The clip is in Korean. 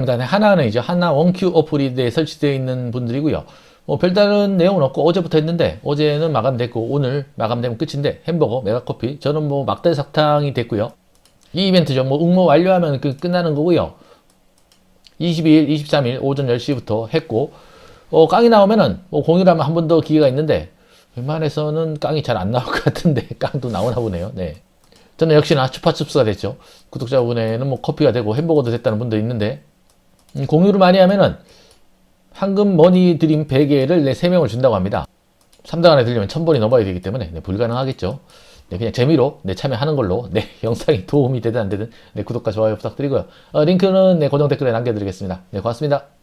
그다음에 하나는 이제 하나 원큐 어플이 설치되어 있는 분들이고요. 뭐 별다른 내용은 없고 어제부터 했는데 어제는 마감됐고 오늘 마감되면 끝인데 햄버거, 메가커피 저는 뭐 막대 사탕이 됐고요. 이 이벤트죠. 뭐 응모 완료하면 그 끝나는 거고요. 22일, 23일 오전 10시부터 했고 어, 깡이 나오면은 뭐 공유를 하면 한 번 더 기회가 있는데 웬만해서는 깡이 잘 안 나올 것 같은데 깡도 나오나 보네요. 네. 저는 역시나 추파춥스가 됐죠. 구독자분에는 뭐 커피가 되고 햄버거도 됐다는 분도 있는데 음, 공유를 많이 하면은 황금 머니 드림 100개를 내 3명을 준다고 합니다. 3등 안에 들려면 1000번이 넘어야 되기 때문에 네, 불가능하겠죠. 네, 그냥 재미로 네, 참여하는 걸로 네, 영상이 도움이 되든 안 되든 네, 구독과 좋아요 부탁드리고요. 어, 링크는 네, 고정 댓글에 남겨드리겠습니다. 네, 고맙습니다.